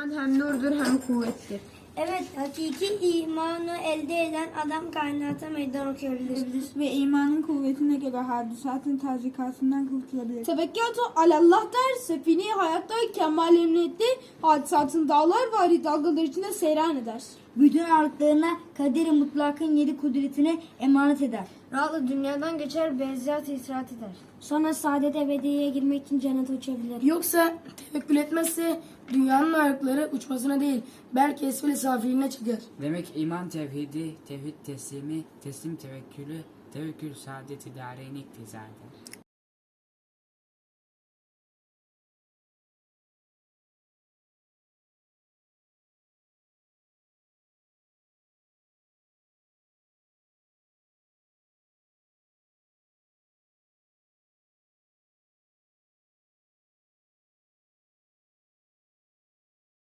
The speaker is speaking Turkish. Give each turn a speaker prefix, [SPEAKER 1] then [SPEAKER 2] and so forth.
[SPEAKER 1] İman hem nurdur hem kuvvettir.
[SPEAKER 2] Evet, hakiki imanı elde eden adam kainata meydan okuyabilir.
[SPEAKER 3] Ve imanın kuvvetine göre hadisatın tazikasından kurtulabilir. Tevekkülü alallah der, sefini hayatta kemal emniyette hadisatın dağlar vari dalgalar içinde seyran eder.
[SPEAKER 4] Bütün varlıklarına kaderi mutlakın yedi kudretine emanet eder.
[SPEAKER 2] Rahatla dünyadan geçer, benziyat itirat eder.
[SPEAKER 4] Sonra saadet ebediyeye girmek için cennete uçabilir.
[SPEAKER 5] Yoksa tevekkül etmezse dünyanın ayakları uçmasına değil belki esfel safiline çıkar.
[SPEAKER 6] Demek iman tevhidi, tevhid teslimi, teslim tevekkülü, tevekkül saadet idareni iktiza eder.